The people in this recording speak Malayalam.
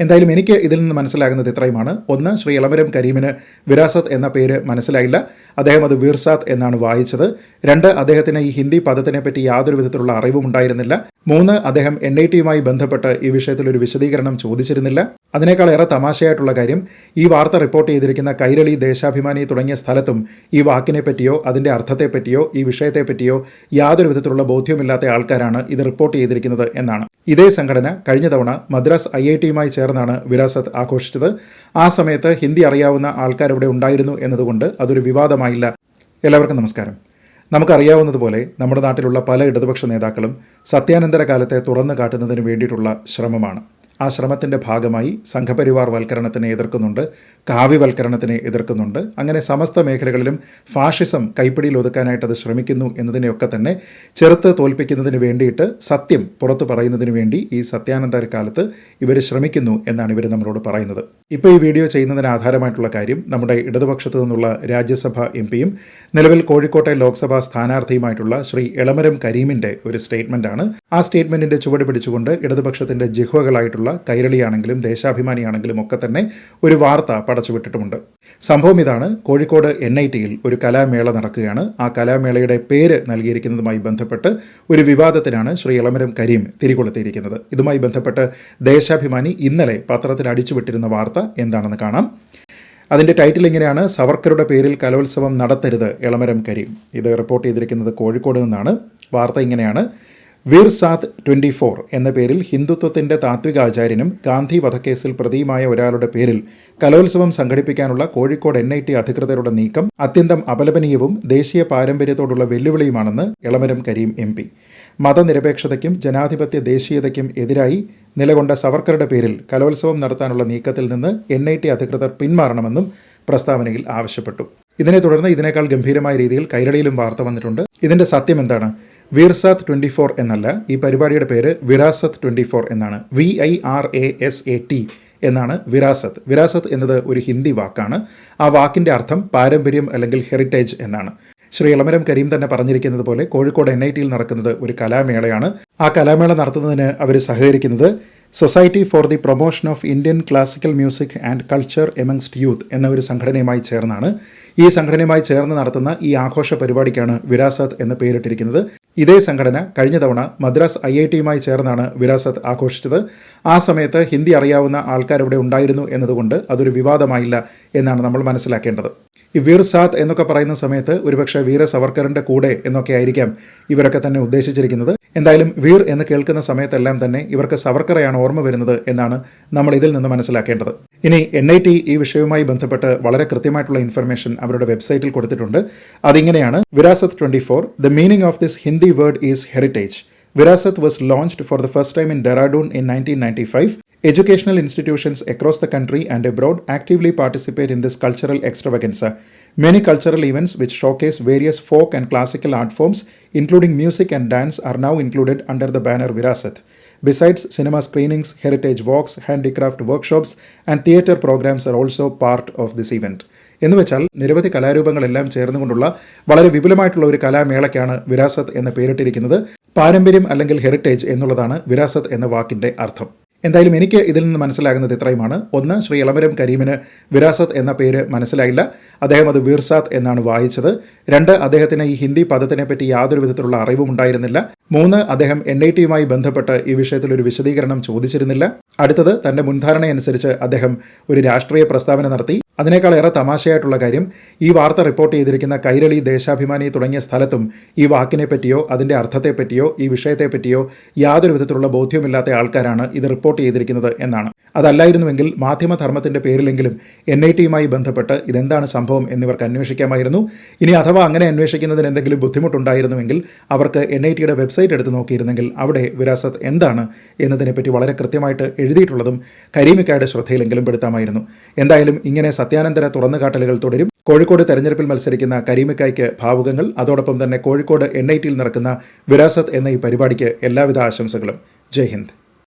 എന്തായാലും എനിക്ക് ഇതിൽ നിന്ന് മനസ്സിലാകുന്നത് ഇത്രയുമാണ്. ഒന്ന് ശ്രീ ഇളമരം കരീമിന് വിരാസത്ത് എന്ന പേര് മനസ്സിലായില്ല. അദ്ദേഹം അത് വീർസാത്ത് എന്നാണ് വായിച്ചത്. രണ്ട് അദ്ദേഹത്തിന് ഈ ഹിന്ദി പദത്തിനെ പറ്റി യാതൊരു വിധത്തിലുള്ള അറിവും ഉണ്ടായിരുന്നില്ല. മൂന്ന് അദ്ദേഹം എൻ ഐ ടിയുമായി ബന്ധപ്പെട്ട് ഈ വിഷയത്തിൽ ഒരു വിശദീകരണം ചോദിച്ചിരുന്നില്ല. അതിനേക്കാൾ ഏറെ തമാശയായിട്ടുള്ള കാര്യം ഈ വാർത്ത റിപ്പോർട്ട് ചെയ്തിരിക്കുന്ന കൈരളി ദേശാഭിമാനി തുടങ്ങിയ സ്ഥലത്തും ഈ വാക്കിനെ പറ്റിയോ അതിന്റെ അർത്ഥത്തെപ്പറ്റിയോ ഈ വിഷയത്തെപ്പറ്റിയോ യാതൊരു വിധത്തിലുള്ള ബോധ്യമില്ലാത്ത ആൾക്കാരാണ് ഇത് റിപ്പോർട്ട് ചെയ്തിരിക്കുന്നത് എന്നാണ്. ഇതേ സംഘടന കഴിഞ്ഞ തവണ മദ്രാസ് ഐ ഐ ടിയുമായി ചേർന്നാണ് വിരാസത്ത് ആഘോഷിച്ചത്. ആ സമയത്ത് ഹിന്ദി അറിയാവുന്ന ആൾക്കാർ ഇവിടെ ഉണ്ടായിരുന്നു എന്നതുകൊണ്ട് അതൊരു വിവാദമായില്ല. എല്ലാവർക്കും നമസ്കാരം. നമുക്കറിയാവുന്നതുപോലെ നമ്മുടെ നാട്ടിലുള്ള പല ഇടതുപക്ഷ നേതാക്കളും സത്യാനന്തര കാലത്തെ തുറന്നു കാട്ടുന്നതിന് വേണ്ടിയിട്ടുള്ള ശ്രമമാണ്. ആ ശ്രമത്തിന്റെ ഭാഗമായി സംഘപരിവാർ വൽക്കരണത്തിനെ എതിർക്കുന്നുണ്ട് കാവ്യവൽക്കരണത്തിനെ എതിർക്കുന്നുണ്ട്. അങ്ങനെ സമസ്ത മേഖലകളിലും ഫാഷിസം കൈപ്പിടിയിൽ ഒതുക്കാനായിട്ട് അത് ശ്രമിക്കുന്നു എന്നതിനെയൊക്കെ തന്നെ ചെറുത്ത് തോൽപ്പിക്കുന്നതിന് വേണ്ടിയിട്ട് സത്യം പുറത്തു പറയുന്നതിന് വേണ്ടി ഈ സത്യാനന്തര കാലത്ത് ഇവർ ശ്രമിക്കുന്നു എന്നാണ് ഇവർ നമ്മളോട് പറയുന്നത്. ഇപ്പോൾ ഈ വീഡിയോ ചെയ്യുന്നതിന് ആധാരമായിട്ടുള്ള കാര്യം നമ്മുടെ ഇടതുപക്ഷത്തു നിന്നുള്ള രാജ്യസഭ എം പിയും നിലവിൽ കോഴിക്കോട്ടെ ലോക്സഭാ സ്ഥാനാർത്ഥിയുമായിട്ടുള്ള ശ്രീ എളമരം കരീമിന്റെ ഒരു സ്റ്റേറ്റ്മെന്റാണ് ആ സ്റ്റേറ്റ്മെന്റിന്റെ ചുവട് പിടിച്ചുകൊണ്ട് ഇടതുപക്ഷത്തിന്റെ ജിഹ്വകളായിട്ടുള്ള കൈരളിയാണെങ്കിലും ദേശാഭിമാനിയാണെങ്കിലും ഒക്കെ തന്നെ ഒരു വാർത്ത പടച്ചുവിട്ടിട്ടുമുണ്ട്. സംഭവം ഇതാണ്. കോഴിക്കോട് എൻ ഐ ടിയിൽ ഒരു കലാമേള നടക്കുകയാണ്. ആ കലാമേളയുടെ പേര് നൽകിയിരിക്കുന്നതുമായി ബന്ധപ്പെട്ട് ഒരു വിവാദത്തിനാണ് ശ്രീ ഇളമരം കരീം തിരികൊളുത്തിയിരിക്കുന്നത്. ഇതുമായി ബന്ധപ്പെട്ട് ദേശാഭിമാനി ഇന്നലെ പത്രത്തിൽ അടിച്ചുവിട്ടിരുന്ന വാർത്ത എന്താണെന്ന് കാണാം. അതിന്റെ ടൈറ്റിൽ ഇങ്ങനെയാണ്. സവർക്കറുടെ പേരിൽ കലോത്സവം നടത്തരുത് ഇളമരം കരീം. ഇത് റിപ്പോർട്ട് ചെയ്തിരിക്കുന്നത് കോഴിക്കോട് നിന്നാണ്. വാർത്ത ഇങ്ങനെയാണ്. വീർ സാത്ത് ട്വന്റി ഫോർ എന്ന പേരിൽ ഹിന്ദുത്വത്തിന്റെ താത്വികാചാര്യനും ഗാന്ധി വധക്കേസിൽ പ്രതിയുമായ ഒരാളുടെ പേരിൽ കലോത്സവം സംഘടിപ്പിക്കാനുള്ള കോഴിക്കോട് എൻ ഐ ടി അധികൃതരുടെ നീക്കം അത്യന്തം അപലപനീയവും ദേശീയ പാരമ്പര്യത്തോടുള്ള വെല്ലുവിളിയുമാണെന്ന് ഇളമരം കരീം എം പി. മതനിരപേക്ഷതയ്ക്കും ജനാധിപത്യ ദേശീയതയ്ക്കും എതിരായി നിലകൊണ്ട സവർക്കറുടെ പേരിൽ കലോത്സവം നടത്താനുള്ള നീക്കത്തിൽ നിന്ന് എൻ ഐ ടി അധികൃതർ പിന്മാറണമെന്നും പ്രസ്താവനയിൽ ആവശ്യപ്പെട്ടു. ഇതിനെ തുടർന്ന് ഇതിനേക്കാൾ ഗംഭീരമായ രീതിയിൽ കൈരളിയിലും വാർത്ത വന്നിട്ടുണ്ട്. ഇതിന്റെ സത്യം എന്താണ്? വീർസാത്ത് ട്വന്റി ഫോർ എന്നല്ല ഈ പരിപാടിയുടെ പേര് വിരാസത്ത് ട്വന്റി ഫോർ എന്നാണ്. V I R A S A T എന്നാണ് വിരാസത്ത്. വിരാസത്ത് എന്നത് ഒരു ഹിന്ദി വാക്കാണ്. ആ വാക്കിന്റെ അർത്ഥം പാരമ്പര്യം അല്ലെങ്കിൽ ഹെറിറ്റേജ് എന്നാണ്. ശ്രീ ഇളമരം കരീം തന്നെ പറഞ്ഞിരിക്കുന്നത് പോലെ കോഴിക്കോട് എൻ ഐ ടിയിൽ നടക്കുന്നത് ഒരു കലാമേളയാണ്. ആ കലാമേള നടത്തുന്നതിന് അവർ സഹകരിക്കുന്നത് society for the promotion of Indian classical music and culture amongst youth എന്ന ഒരു സംഘടനയുമായി ചേർന്നാണ്. ഈ സംഘടനയുമായി ചേർന്ന് നടത്തുന്ന ഈ ആഘോഷ പരിപാടിക്കാണ് വിരാസത്ത് എന്ന് പേരിട്ടിരിക്കുന്നത്. ഇതേ സംഘടന കഴിഞ്ഞ തവണ മദ്രാസ് ഐ ഐ ടിയുമായി ചേർന്നാണ് വിരാസത്ത് ആഘോഷിച്ചത്. ആ സമയത്ത് ഹിന്ദി അറിയാവുന്ന ആൾക്കാർ ഇവിടെ ഉണ്ടായിരുന്നു എന്നതുകൊണ്ട് അതൊരു വിവാദമായില്ല എന്നാണ് നമ്മൾ മനസ്സിലാക്കേണ്ടത്. ഈ വീർ സാത്ത് എന്നൊക്കെ പറയുന്ന സമയത്ത് ഒരുപക്ഷെ വീര സവർക്കറിന്റെ കൂടെ എന്നൊക്കെ ആയിരിക്കാം ഇവരൊക്കെ തന്നെ ഉദ്ദേശിച്ചിരിക്കുന്നത്. എന്തായാലും വീർ എന്ന് കേൾക്കുന്ന സമയത്തെല്ലാം തന്നെ ഇവർക്ക് സവർക്കറെയാണ് ഓർമ്മ വരുന്നത് എന്നാണ് നമ്മൾ ഇതിൽ നിന്ന് മനസ്സിലാക്കേണ്ടത്. ഇനി എൻ ഐ ടി ഈ വിഷയവുമായി ബന്ധപ്പെട്ട് വളരെ കൃത്യമായിട്ടുള്ള ഇൻഫർമേഷൻ അവരുടെ വെബ്സൈറ്റിൽ കൊടുത്തിട്ടുണ്ട്. അതിങ്ങനെയാണ് Virasat twenty four the meaning of this Hindi Hindi word is heritage. Virasat was launched for the first time in Dehradun in 1995. Educational institutions across the country and abroad actively participate in this cultural extravaganza. Many cultural events which showcase various folk and classical art forms, including music and dance, are now included under the banner Virasat. Besides, cinema screenings, heritage walks, handicraft workshops, and theatre programs are also part of this event. എന്ന് വെച്ചാൽ നിരവധി കലാരൂപങ്ങളെല്ലാം ചേർന്നുകൊണ്ടുള്ള വളരെ വിപുലമായിട്ടുള്ള ഒരു കലാമേളയ്ക്കാണ് വിരാസത്ത് എന്ന് പേരിട്ടിരിക്കുന്നത്. പാരമ്പര്യം അല്ലെങ്കിൽ ഹെറിറ്റേജ് എന്നുള്ളതാണ് വിരാസത്ത് എന്ന വാക്കിന്റെ അർത്ഥം. എന്തായാലും എനിക്ക് ഇതിൽ നിന്ന് മനസ്സിലാകുന്നത് ഇത്രയുമാണ്. ഒന്ന് ശ്രീ ഇളമരം കരീമിന് വിരാസത്ത് എന്ന പേര് മനസ്സിലായില്ല. അദ്ദേഹം അത് വീർസാത്ത് എന്നാണ് വായിച്ചത്. രണ്ട് അദ്ദേഹത്തിന് ഈ ഹിന്ദി പദത്തിനെ പറ്റി യാതൊരു വിധത്തിലുള്ള അറിവും ഉണ്ടായിരുന്നില്ല. മൂന്ന് അദ്ദേഹം എൻ ഐ ടിയുമായി ബന്ധപ്പെട്ട് ഈ വിഷയത്തിൽ ഒരു വിശദീകരണം ചോദിച്ചിരുന്നില്ല. അടുത്തത് തന്റെ മുൻധാരണയനുസരിച്ച് അദ്ദേഹം ഒരു രാഷ്ട്രീയ പ്രസ്താവന നടത്തി. അതിനേക്കാൾ ഏറെ തമാശയായിട്ടുള്ള കാര്യം ഈ വാർത്ത റിപ്പോർട്ട് ചെയ്തിരിക്കുന്ന കൈരളി ദേശാഭിമാനി തുടങ്ങിയ സ്ഥലത്തും ഈ വാക്കിനെ പറ്റിയോ അതിന്റെ അർത്ഥത്തെപ്പറ്റിയോ ഈ വിഷയത്തെപ്പറ്റിയോ യാതൊരു വിധത്തിലുള്ള ബോധ്യമില്ലാത്ത ആൾക്കാരാണ് ഇത് റിപ്പോർട്ട് ചെയ്തിരിക്കുന്നത് എന്നാണ്. അതല്ലായിരുന്നുവെങ്കിൽ മാധ്യമധർമ്മത്തിന്റെ പേരിലെങ്കിലും എൻ ഐ ടിയുമായി ബന്ധപ്പെട്ട് ഇതെന്താണ് സംഭവം എന്നിവർക്ക് അന്വേഷിക്കാമായിരുന്നു. ഇനി അഥവാ അങ്ങനെ അന്വേഷിക്കുന്നതിന് എന്തെങ്കിലും ബുദ്ധിമുട്ടുണ്ടായിരുന്നുവെങ്കിൽ അവർക്ക് എൻ ഐ ടിയുടെ വെബ്സൈറ്റ് എടുത്ത് നോക്കിയിരുന്നെങ്കിൽ അവിടെ വിരാസത്ത് എന്താണ് എന്നതിനെപ്പറ്റി വളരെ കൃത്യമായിട്ട് എഴുതിയിട്ടുള്ളതും കരീമിക്കായുടെ ശ്രദ്ധയിലെങ്കിലും പെടുത്താമായിരുന്നു. എന്തായാലും ഇങ്ങനെ സത്യാനന്തര തുറന്നുകാട്ടലുകൾ തുടരും. കോഴിക്കോട് തെരഞ്ഞെടുപ്പിൽ മത്സരിക്കുന്ന കരീമിക്കായ്ക്ക് ഭാവുകങ്ങൾ. അതോടൊപ്പം തന്നെ കോഴിക്കോട് എൻ ഐ ടിയിൽ നടക്കുന്ന വിരാസത്ത് എന്ന ഈ പരിപാടിക്ക് എല്ലാവിധ ആശംസകളും. ജയ് ഹിന്ദ്.